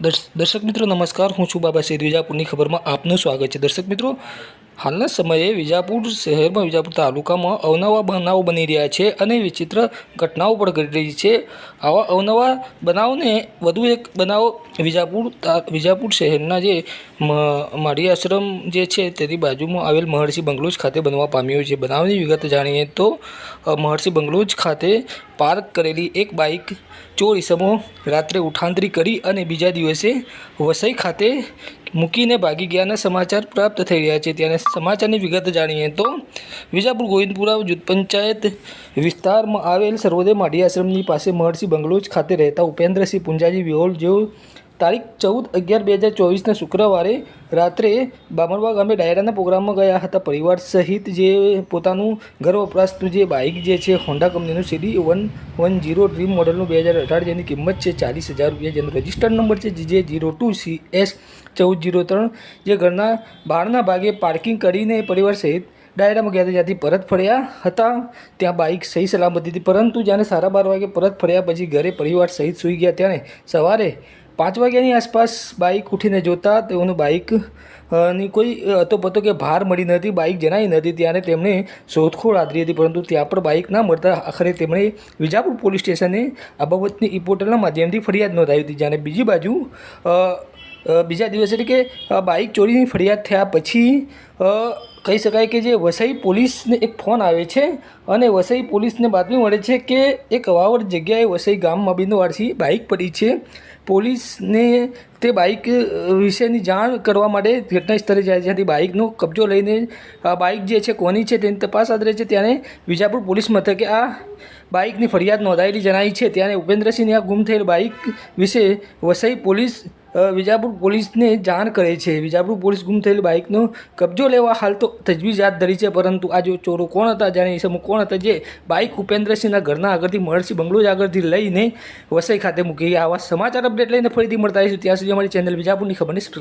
દર્શ- દર્શક મિત્રો નમસ્કાર. હું છું બાબા સૈદ ખબરમાં આપનું સ્વાગત છે. દર્શક મિત્રો હાલના સમયે વિજાપુર શહેરમાં વિજાપુર તાલુકામાં અવનવા બનાવો બની રહ્યા છે અને વિચિત્ર ઘટનાઓ પણ ઘટી રહી છે. આવા અવનવા બનાવને વધુ એક બનાવ વિજાપુર વિજાપુર શહેરના જે માળી આશ્રમ જે છે તેની બાજુમાં આવેલ મહર્ષિ બંગલોજ ખાતે બનવા પામ્યો છે. બનાવની વિગત જાણીએ તો મહર્ષિ બંગલોજ ખાતે પાર્ક કરેલી એક બાઇક ચોર ઇસમો રાત્રે ઉઠાંતરી કરી અને બીજા દિવસે વસઈ ખાતે મૂકીને ભાગી ગયાના સમાચાર પ્રાપ્ત થઈ રહ્યા છે. ત્યારે સમાચારની વિગત જાણીએ તો વિજાપુર ગોવિંદપુરા જૂથ પંચાયત વિસ્તારમાં આવેલ સર્વોદય માઢી આશ્રમની પાસે મહર્ષિ બંગલોજ ખાતે રહેતા ઉપેન્દ્રસિંહ પુંજાજી વિહોલ જેઓ તારીખ ચૌદ અગિયાર બે હજાર ચોવીસના શુક્રવારે રાત્રે બામણવા ગામે ડાયરાના પ્રોગ્રામમાં ગયા હતા. પરિવાર સહિત જે પોતાનું ઘર વપરાશનું જે બાઇક જે છે, હોન્ડા કંપનીનું CD one one zero dream મોડલનું બે હજાર અઢાર જેની કિંમત છે ચાલીસ હજાર રૂપિયા. જેનો રજિસ્ટર્ડ નંબર છે જે જીરો ટુ સી એસ ચૌદ જીરો ત્રણ. જે ઘરના બહારના ભાગે પાર્કિંગ કરીને પરિવાર સહિત ડાયરામાં ગયા હતા. જ્યાંથી પરત ફર્યા હતા. ત્યાં બાઇક સહી સલામતી હતી. પરંતુ જ્યારે સાડા બાર વાગે પરત ફર્યા પછી ઘરે પરિવાર સહિત સૂઈ ગયા. ત્યારે સવારે પાંચ વાગ્યાની આસપાસ બાઇક ઉઠીને જોતા તેઓનું બાઇકની કોઈ અતોપતો કે ભાર મળી નથી બાઇક જણાઈ નથી ત્યારે તેમણે શોધખોળ આદરી હતી, પરંતુ ત્યાં પણ બાઇક ના મળતા આખરે તેમણે વિજાપુર પોલીસ સ્ટેશને આ બાબતની ઈ પોર્ટલના માધ્યમથી ફરિયાદ નોંધાવી હતી, જ્યારે બીજી બાજુ બીજા દિવસે એટલે કે બાઇક ચોરીની ફરિયાદ થયા પછી કહી શકાય કે જે વસઈ પોલીસને એક ફોન આવે છે અને વસઈ પોલીસને બાતમી મળે છે કે એક વાવડ જગ્યાએ વસઈ ગામમાં બિંદુવાડથી બાઇક પડી છે. પોલીસને તે બાઇક વિશેની જાણ કરવા માટે ઘટના સ્થળે જાય છે. જ્યાંથી બાઇકનો કબજો લઈને બાઇક જે છે કોની છે તેની તપાસ આદરે છે. ત્યારે વિજાપુર પોલીસ મથકે આ બાઇકની ફરિયાદ નોંધાયેલી જણાઈ છે. ત્યારે ઉપેન્દ્રસિંહની આ ગુમ થયેલ બાઇક વિશે વસઈ પોલીસ વિજાપુર પોલીસને જાણ કરે છે. વિજાપુર પોલીસ ગુમ થયેલ બાઇકનો કબજો લેવા હાલ તો તજવીજ હાથ ધરી છે, પરંતુ આ જો ચોરો કોણ હતા, જાણે ઈસમો કોણ હતા, જે બાઇક ઉપેન્દ્રસિંહના ઘરના આગળથી મહર્ષિ બંગલોજ આગળથી લઈને વસઈ ખાતે મૂકી. આવા સમાચાર અપડેટ લઈને ફરીથી મળતા રહીશું. ત્યાં સુધી અમારી ચેનલ વિજાપુરની ખબર subscribe